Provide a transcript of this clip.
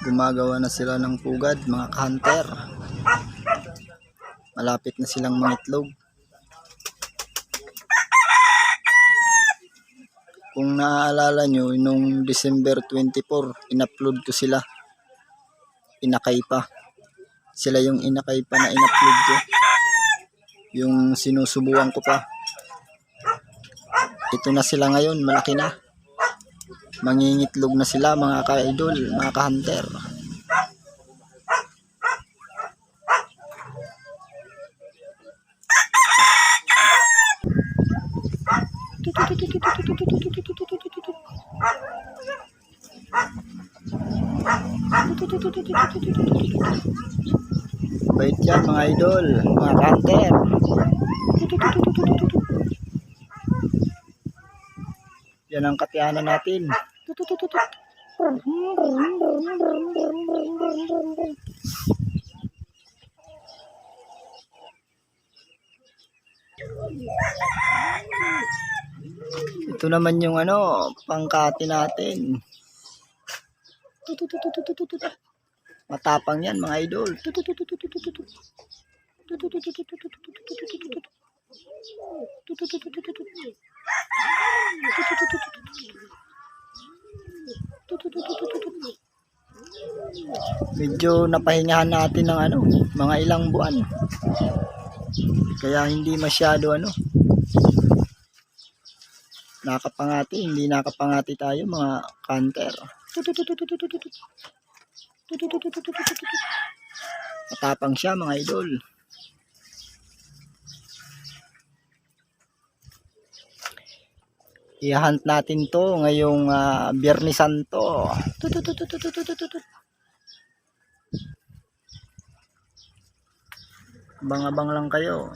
Gumagawa na sila ng pugad, mga hunter. Malapit na silang mangitlog. Kung naaalala nyo, nung December 24, in-upload ko sila. Inakay pa. Sila yung inakay pa na in-upload ko. Yung sinusubuan ko pa. Ito na sila ngayon, malaki na. Mangingitlog na sila mga ka-idol, mga ka-hunter. Bait yan mga idol, mga ka-hunter. Yan ang katiyanan natin. Ito naman yung ano, pangkati natin. Matapang yan mga idol. Medyo napahingahan natin ng ano, mga ilang buwan. Kaya hindi masyado ano. Nakapangati, hindi nakapangati tayo mga kanter. Matapang siya mga idol. I-hunt natin to ngayong uh, Biyernes Santo. Bang-abang lang kayo.